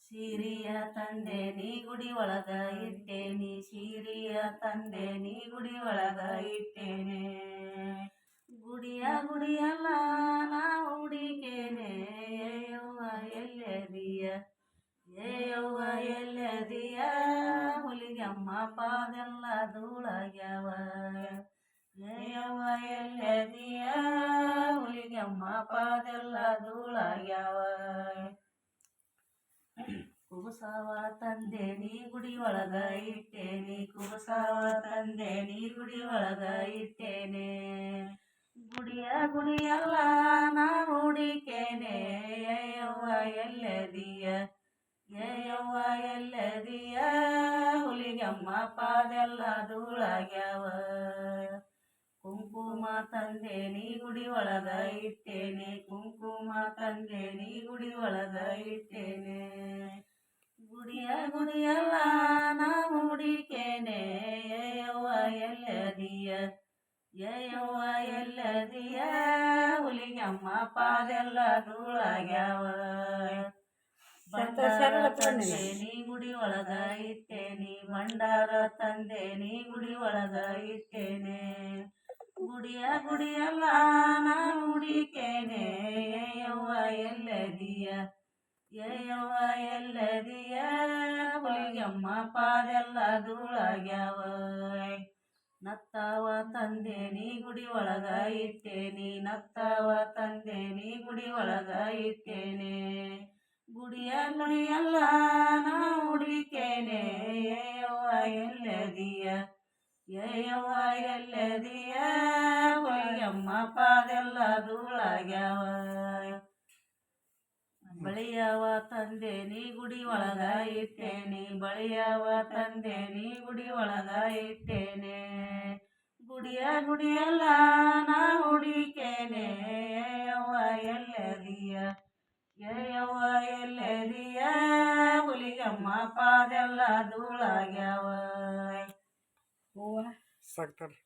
ಸಿರಿಯ ತಂದೆ ನೀ ಗುಡಿ ಒಳಗ ಇಟ್ಟೇನಿ ಸಿರಿಯ ತಂದೆ ನೀ ಗುಡಿ ಒಳಗ ಇಟ್ಟೇನೆ. ಗುಡಿಯ ಗುಡಿಯಲ್ಲ ನಾ ಹುಡಿಕೇನೆ ಯವ್ವ ಎಲ್ಲದಿಯ ಏಯವ್ವ ಯವ್ವ ಎಲ್ಲದಿಯ, ಹುಲಿಗಮ್ಮ ಪಾದೆಲ್ಲ ಧೂಳಾಗ್ಯಾವ. ಏಯವ್ವ ಯವ್ವ ಎಲ್ಲದಿಯ, ಹುಲಿಗಮ್ಮ ಪಾದೆಲ್ಲ ಧೂಳಾಗ್ಯಾವ. ಕುಬಸಾವ ತಂದೆ ನೀ ಗುಡಿ ಒಳಗ ಇಟ್ಟೇನೆ, ಕುಬಸಾವ ತಂದೆ ನೀ ಗುಡಿ ಒಳಗ ಇಟ್ಟೇನೆ. ಗುಡಿಯ ಗುಡಿಯಲ್ಲ ನಾ ಹುಡಿಕೇನೆ ಯವ್ವ ಎಲ್ಲದಿಯ ಯವ್ವ ಎಲ್ಲದಿಯ ಹುಲಿಗಮ್ಮ ಪಾದೆಲ್ಲ ಧೂಳಾಗ್ಯಾವ. ಕುಂಕುಮ ತಂದೆ ನೀ ಗುಡಿ ಒಳಗ ಇಟ್ಟೇನೆ. ಕುಂಕುಮ ತಂದೆ ನೀ ಗುಡಿ ಒಳಗ ಇಟ್ಟೇನೆ. ಗುಡಿಯ ಗುಡಿಯಲ್ಲ ನಾ ಹುಡಿಕೇನೆ ಏಯವ್ವ ಎಲ್ಲದಿಯ ಯಯ್ಯವ್ವ ಎಲ್ಲದಿಯ. ಹುಲಿಗಮ್ಮ ಪಾದೆಲ್ಲ ಧೂಳಾಗ್ಯಾವ. ತಂದೆ ನೀ ಗುಡಿ ಒಳಗ ಇಟ್ಟೇನಿ. ಮಂಡಾರ ತಂದೆ ನೀ ಗುಡಿ ಒಳಗ ಇಟ್ಟೇನೆ. ಗುಡಿಯ ಗುಡಿಯಲ್ಲ, ನಾನು ಹುಡಿಕೇನೆ. ಯವ್ವ ಎಲ್ಲದಿಯ? ಯವ್ವ ಎಲ್ಲದಿಯ? ಹುಲಿಗೆಮ್ಮ ಪಾದೆಲ್ಲ ಧೂಳಾಗ್ಯಾವ. ನತ್ತಾವ ತಂದೆ ನೀ ಗುಡಿ ಒಳಗ ಇಟ್ಟೇನಿ. ನತ್ತಾವ ತಂದೆ ನೀ ಗುಡಿ ಒಳಗ ಇಟ್ಟೇನೆ. ಗುಡಿಯ ಗುಡಿಯಲ್ಲ ನಾ ಹುಡಿಕೇನೆ. ಯವ್ವ ಎಲ್ಲದಿಯ? ಯವ್ವ ಎಲ್ಲದಿಯ? ಬಳಿಯವ ತಂದೆ ನೀ ಗುಡಿ ಒಳಗ ಇಟ್ಟೇನೆ. ಬಳಿಯವ ತಂದೆ ನೀ ಗುಡಿ ಒಳಗ ಇಟ್ಟೇನೆ. ಗುಡಿಯ ಗುಡಿಯಲ್ಲ ನಾ ಹುಡಿಕೇನೆ. ಯವ್ವ ಎಲ್ಲದಿಯ? ಯವ್ವ ಎಲ್ಲದಿಯ? ಹುಲಿಗಮ್ಮ ಪಾದೆಲ್ಲ ಧೂಳಾಗ್ಯಾವ. ಸಾಕ್ತಾರೆ